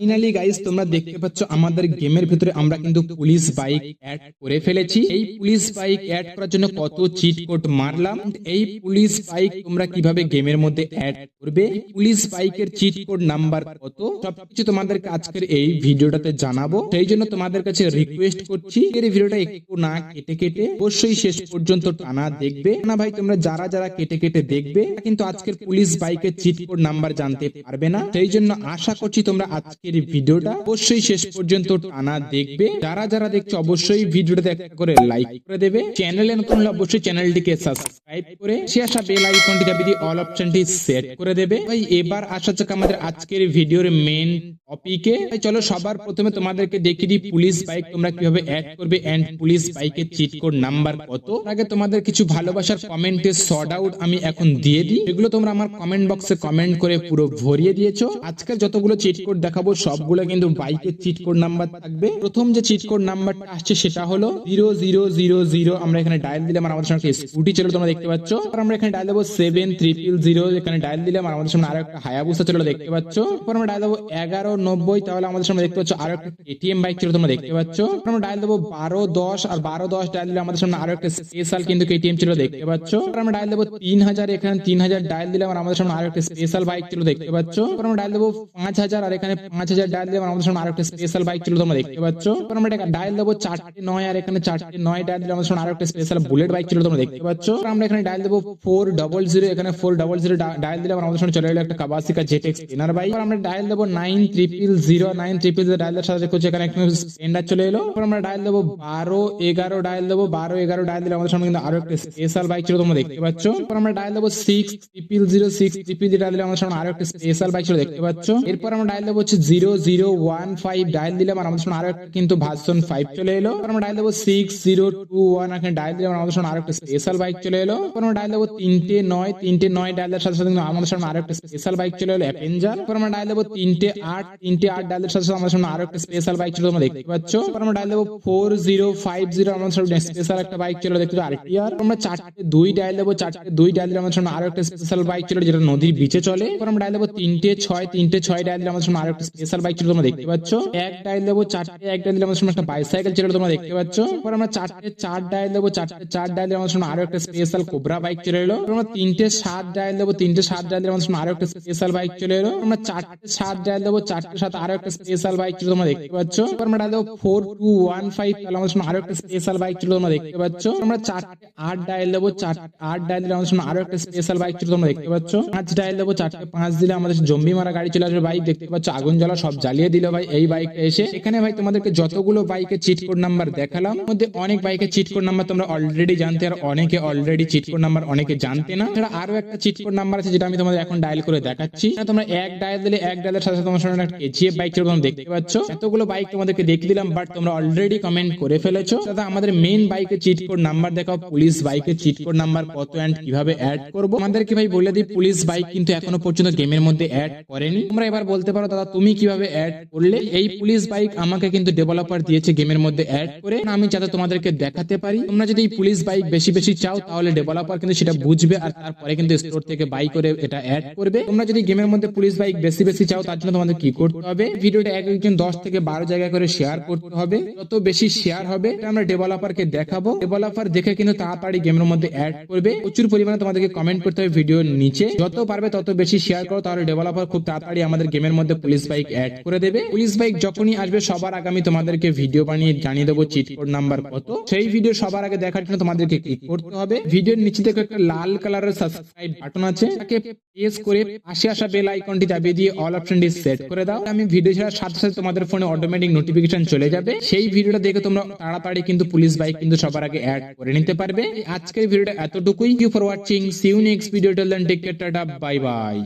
Finally guys তোমরা দেখতে পাচ্ছ আমাদের গেমের ভিতরে আমরা কিন্তু পুলিশ বাইক অ্যাড করে ফেলেছি। এই পুলিশ বাইক অ্যাড করার জন্য কত চিট কোড মারলাম? এই পুলিশ বাইক তোমরা কীভাবে গেমের মধ্যে অ্যাড করবে? পুলিশ বাইকের চিট কোড নাম্বার কত? সবকিছু তোমাদেরকে আজকের এই ভিডিওটাতে জানাব। সেই জন্য তোমাদের কাছে রিকোয়েস্ট করছি এর ভিডিওটা একটু না কেটে কেটে অবশ্যই শেষ পর্যন্ত টানা দেখবে। না ভাই, তোমরা যারা যারা কেটে কেটে দেখবে কিন্তু আজকের পুলিশ বাইকের চিট কোড নাম্বার জানতে পারবে না। সেই জন্য আশা করছি তোমরা আজকের ভিডিওটা অবশ্যই শেষ পর্যন্ত টানা দেখবে। যারা যারা দেখছে, অবশ্যই ভিডিওটা একটা করে লাইক করে দেবে। চ্যানেলে নতুন হলে অবশ্যই চ্যানেলটিকে সাবস্ক্রাইব করে সে আসা বেল আইকনটি চাপে দিয়ে অল অপশনটি সেট করে দেবে। ভাই, এবার আসা আমাদের আজকের ভিডিওর মেন টপিকে চলো সবার প্রথমে তোমাদেরকে দেখিয়ে দিই পুলিশ বাইক তোমরা কীভাবে অ্যাড করবে এন্ড পুলিশ বাইকের চিট কোড নাম্বার কত। আগে তোমাদের কিছু ভালোবাসার কমেন্টে শর্ট আউট আমি এখন দিয়ে দিই। এগুলো তোমরা আমার কমেন্ট বক্সে কমেন্ট করে পুরো ভরিয়ে দিয়েছ। আজকের যতগুলো চিট কোড দেখাবো সবগুলো কিন্তু বাইকের চিট কোড নাম্বার থাকবে। প্রথম যে চিট কোড নাম্বারটা আসছে সেটা হলো জিরো জিরো জিরো জিরো আমরা এখানে ডায়াল দিলাম আর আমাদের সঙ্গে স্কুটি চলো, তোমরা দেখতে পাচ্ছ। আর আমরা এখানে ডায়াল দেবো সেভেন ট্রিপল জিরো এখানে ডায়াল দিলাম আর আমাদের সামনে আরও একটা হায়াবুসা চলো, দেখতে পাচ্ছ। তারপর আমরা ডায়াল দেবো এগারো নব্বই, তাহলে আমাদের সামনে দেখতে পাচ্ছ আরও একটা এটিএম বাইক ছিল তোমরা দেখতে পাচ্ছ। আমরা ডায়াল দেবো বারো দশ, আর বারো দশ ডায়াল দিলে আমাদের সামনে আরও একটা স্পেশাল কিন্তু এটিএম ছিল দেখতে পাচ্ছ। আমরা ডায়াল দেবো তিন হাজার, এখানে তিন হাজার ডায়াল দিলাম আর আমাদের সামনে আরও একটা স্পেশাল বাইক ছিল দেখতে পাচ্ছ। আমরা ডায়াল দেবো পাঁচ হাজার, আর এখানে পাঁচ হাজার ডায়াল দিলাম আমাদের সামনে আরও একটা স্পেশাল বাইক ছিল তোমরা দেখতে পাচ্ছ। তারপর আমরা ডায়াল দেবো চারটে নয়, আর এখানে চারটে নয় ডায়াল দিলে আমাদের সামনে আরও একটা স্পেশাল বুলেট বাইক ছিল তোমরা দেখতে পাচ্ছ। আমরা এখানে ডায়াল দেবো ফোর ডবল জিরো এখানে ফোর ডবল জিরো ডায়াল দিলাম আমাদের সামনে চলে এলো একটা কাবাসিকা জেটেক্স এনার বাইক তারপর আমরা ডায়াল দেবো nine triple zero nine triple zero ডায়ালের সাথে দেখো এখানে একটা স্পেন্ডার চলে এলো। আমরা ডায়াল দেবো বারো এগারো ডায়াল দেবো, বারো এগারো ডায়াল দিলে আমাদের সামনে কিন্তু আরও একটা স্পেশাল বাইক ছিল তোমরা দেখতে পাচ্ছ। তারপর আমরা ডায়াল দেবো six triple zero six triple zero dial দিলে আমাদের সামনে আরও একটা স্পেশাল বাইক ছিল দেখতে পাচ্ছ। এরপর আমরা ডায়াল দেবো হচ্ছে zero zero one five dial দিলাম আর আমাদের সামনে আরও একটা কিন্তু ভার্সন ফাইভ চলে এলো। আমরা ডায়াল দেবো সিক্স জিরো টু ওয়ান এখানে ডায়াল দিলাম আমাদের সামনে আরও একটা স্পেশাল বাইক চলে এলো। আমরা ডায়াল দেবো তিনটে নয় তিনটে নয় ডায়ালের সাথে সাথে আমাদের সামনে আরও একটা স্পেশাল বাইক চলে এলো অ্যাপেঞ্জার আমরা ডায়াল দেবো তিনটে আট তিনটে আট ডায়ালের সাথে সাথে আমাদের সামনে আরও একটা স্পেশাল বাইক ছিল তোমরা দেখতে পাচ্ছ। আমরা ডায়াল দেবো ফোর জিরো ফাইভ জিরো আমাদের সামনে স্পেশাল একটা বাইক ছিল দেখতে পাচ্ছ আরটিআর আমরা চারটে দুই ডায়াল দেবো, চারটে দুই ডায়াল দিলে আমাদের সামনে আরও একটা স্পেশাল বাইক ছিল যেটা নদীর বিচে চলে। আমরা ডায়াল দেবো তিনটে ছয় তিনটে ছয় ডায়াল দিলে আমাদের সামনে আরও একটা স্পেশাল বাইক ছিল তোমরা দেখতে পাচ্ছ এক ডায়াল দেবো চারটে এক ডায়াল দিলে আমাদের একটা বাইসাইকেল ছিল তোমরা দেখতে পাচ্ছ তারপর আমরা চারটে চার ডায়াল দেবো চারটে চার ডায়াল আমাদের আরও একটা স্পেশাল কোবরা বাইক চলে এলো আমরা তিনটে সাত ডায়াল দেবো তিনটে সাত ডায়াল আমাদের আরও একটা স্পেশাল বাইক চলে এলো আমরা চারটে সাত ডায়াল দেবো চারটে সাত আরও একটা স্পেশাল বাইক ছিল তোমরা দেখতে পাচ্ছ তারপর আমরা ডায়াল দেবো ফোর টু ওয়ান ফাইভ তাহলে আমাদের সামনে আরও একটা স্পেশাল বাইক ছিল তোমরা দেখতে পাচ্ছ আমরা চারটে আট ডায়াল দেবো চারটে আট ডায়াল দিলে আমাদের সামনে আরও একটা স্পেশাল বাইক ছিল তোমরা দেখতে পাচ্ছ পাঁচ ডায়াল দেবো চারটে পাঁচ দিলে আমাদের জম্বি মারা গাড়ি চলে আসবে বাইক দেখতে পাচ্ছ আগুন জ্বালা সব জ্বালিয়ে দিল ভাই। এই বাইকটা এসে এখানে ভাই তোমাদেরকে যতগুলো বাইকের চিট কোড নাম্বার দেখালাম মধ্যে অনেক বাইকের চিট কোড নাম্বার তোমরা অলরেডি জানতে আর অনেকে অলরেডি চিট কোড নাম্বার অনেকে জানতে না। এছাড়া আরও একটা চিট কোড নাম্বার আছে যেটা আমি তোমাদের এখন ডায়াল করে দেখাচ্ছি। তোমরা এক ডায়াল দিলে এক ডায়ালের সাথে তোমার সামনে একটা কেজিএফ বাইক ছিল তোমরা দেখতে পাচ্ছ। এতগুলো বাইক তোমাদেরকে দেখিয়ে দিলাম বাট তোমরা অলরেডি কমেন্ট করে ফেলেছো। দাদা আমাদের মেন বাইকের চিট কোড নাম্বার দেখাও পুলিশ বাইকের চিট কোড নাম্বার কত এন্ড কীভাবে অ্যাড করব। আমাদেরকে ভাই বলে দিই পুলিশ বাইক কিন্তু এখনও পর্যন্ত গেমের মধ্যে অ্যাড করেনি। তোমরা এবার বলতে পারো, দাদা, তুমি কীভাবে অ্যাড করলে এই পুলিশ বাইক আমাকে কিন্তু ডেভেলপার দিয়েছে গেমের মধ্যে অ্যাড করে। আমি যাতে তোমাদেরকে দেখাতে পারি। তোমরা যদি এই পুলিশ বাইক বেশি বেশি চাও তাহলে ডেভেলপার কিন্তু সেটা বুঝবে আর তারপরে কিন্তু স্টোর থেকে বাই করে এটা অ্যাড করবে। তোমরা যদি গেমের মধ্যে পুলিশ বাইক বেশি বেশি চাও তার জন্য তোমাদের কি করতে হবে। ভিডিওটা এক একজন দশ থেকে বারো জায়গা করে শেয়ার করতে হবে। যত বেশি শেয়ার হবে আমরা ডেভেলপারকে দেখাবো। ডেভেলপার দেখে কিন্তু তাড়াতাড়ি গেমের মধ্যে অ্যাড করবে। প্রচুর পরিমাণে তোমাদেরকে কমেন্ট করতে হবে ভিডিওর নিচে। যত পারবে তত বেশি শেয়ার করো তাহলে ডেভেলপার খুব তাড়াতাড়ি আমাদের গেমের মধ্যে পুলিশ বাইক অ্যাড করে দেবে। পুলিশ বাইক যখনই আসবে, সবার আগে আমি তোমাদেরকে ভিডিও বানিয়ে জানিয়ে দেবো চিট কোড নাম্বার কত। সেই ভিডিও সবার আগে দেখার জন্য তোমাদেরকে ক্লিক করতে হবে। ভিডিওর নিচে দেখো একটা লাল কালারের সাবস্ক্রাইব বাটন আছে। তাকে প্রেস করে পাশে আসা বেল আইকনটি চাপিয়ে দিয়ে অল সেট করে দাও। আমি ভিডিও ছাড়ার সাথে সাথে তোমাদের ফোনে অটোমেটিক নোটিফিকেশন চলে যাবে। সেই ভিডিওটা দেখে তোমরা তাড়াতাড়ি কিন্তু পুলিশ বাইক কিন্তু সবার আগে অ্যাড করে নিতে পারবে। আজকের ভিডিওটা এতটুকুই। You for watching next video till then take care tata bye bye